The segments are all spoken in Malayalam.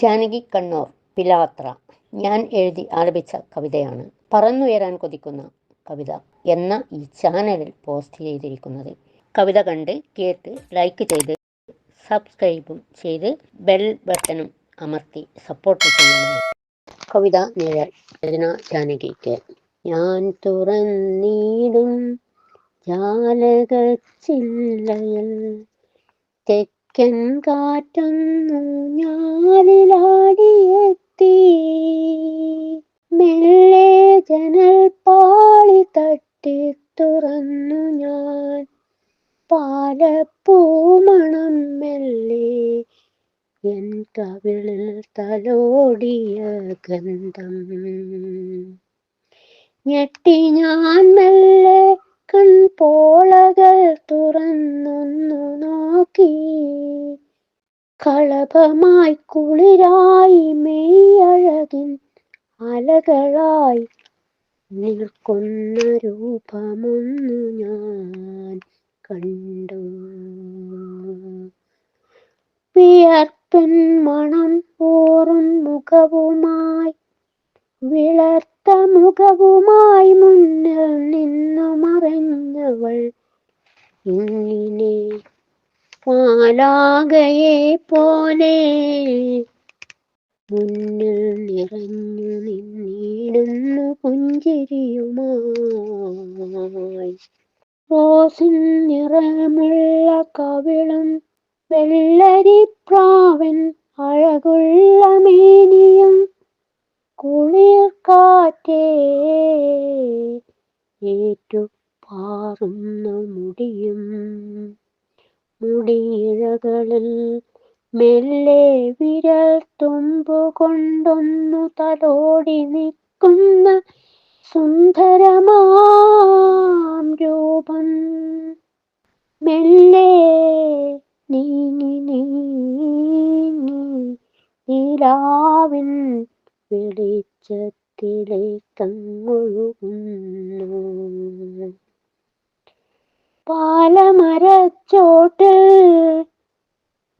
ജാനകി കണ്ണൂർ പിലാത്ര. ഞാൻ എഴുതി ആലപിച്ച കവിതയാണ്. പറന്നുയരാൻ കൊതിക്കുന്ന കവിത എന്ന ഈ ചാനലിൽ പോസ്റ്റ് ചെയ്തിരിക്കുന്നത്. കവിത കണ്ട് കേട്ട് ലൈക്ക് ചെയ്ത് സബ്സ്ക്രൈബും ചെയ്ത് ബെൽ ബട്ടണും അമർത്തി സപ്പോർട്ട് ചെയ്യുന്നു കവിത നിഴൽ ജാനകിക്ക്. ഞാൻ തുറന്നിടും ജാലകച്ചില്ലയിൽ തെക്കൻ കാറ്റൊന്നു ഞാനിലാടിയെത്തി മെല്ലെ ജനൽ പാളി തട്ടി തുറന്നു ഞാൻ. പാലപ്പൂമണം മെല്ലെ എൻ കവിളിൽ തലോടിയ ഗന്ധം. ഞെട്ടി ഞാൻ മെല്ലെ കൺപോളകൾ തുറന്നൊന്നു കളഭമായി കുളിരായി മെയ്യഴകിൻ അലകളായി നിൽക്കുന്ന രൂപമൊന്നു ഞാൻ കണ്ടു. വിയർപ്പൻ മണം ഊറും മുഖവുമായി വിളർത്ത മുഖവുമായി മുന്നിൽ നിന്നു മറഞ്ഞവൾ ഇങ്ങനെ പാലാകയെ പോലെ മുന്നിൽ നിറഞ്ഞു നിന്നിടുന്നു പുഞ്ചിരിയുമായി. റോസിൻ നിറമുള്ള കവിളും വെള്ളരിപ്രാവൻ അഴകുള്ള മേനിയും കുളിർ കാറ്റേ ഏറ്റു പാറുന്ന മുടിയും മുടിയിഴകളിൽ മെല്ലെ വിരൽ തുമ്പുകൊണ്ടൊന്നു തലോടി നിൽക്കുന്ന സുന്ദരമാം രൂപം. മെല്ലെ നീങ്ങി നീങ്ങി നിലാവിൻ വെളിച്ചത്തിലേക്കങ്ങൊഴുകുന്നു പാലമരച്ചോട്ടിൽ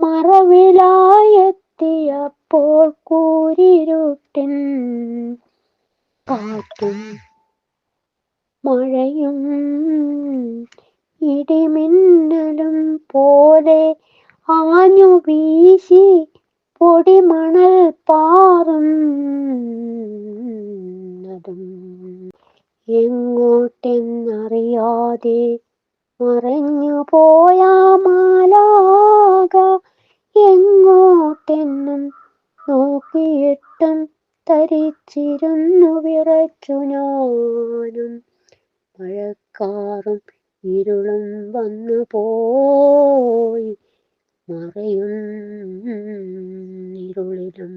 മറവിലായെത്തിയപ്പോൾ കൂരിരുട്ടിൻ കാറ്റും മഴയും ഇടിമിന്നലും പോലെ ആഞ്ഞു വീശി പൊടിമണൽ പാറുന്നതും. എങ്ങോട്ടെന്നറിയാതെ മറഞ്ഞു പോയാ മാലാക എങ്ങോട്ടെന്നും നോക്കിയിട്ടും തരിച്ചിരുന്നു വിറച്ചു ഞാനും. മഴക്കാറും ഇരുളും വന്നു പോയി മറയും ഇരുളിലും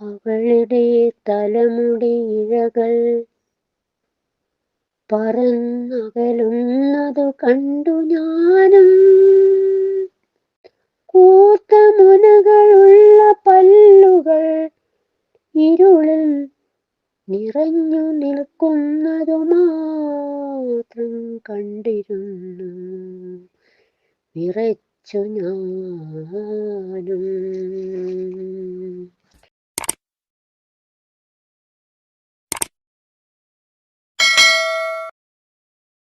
അവളുടെ തലമുടി ഇഴകൾ പറന്നകലുന്നതു കണ്ടു ഞാനും. കൂത്ത മുനകളുള്ള പല്ലുകൾ ഇരുളിൽ നിറഞ്ഞു നിൽക്കുന്നതു മാത്രം കണ്ടിരുന്നു. വിറച്ചു ഞാനും.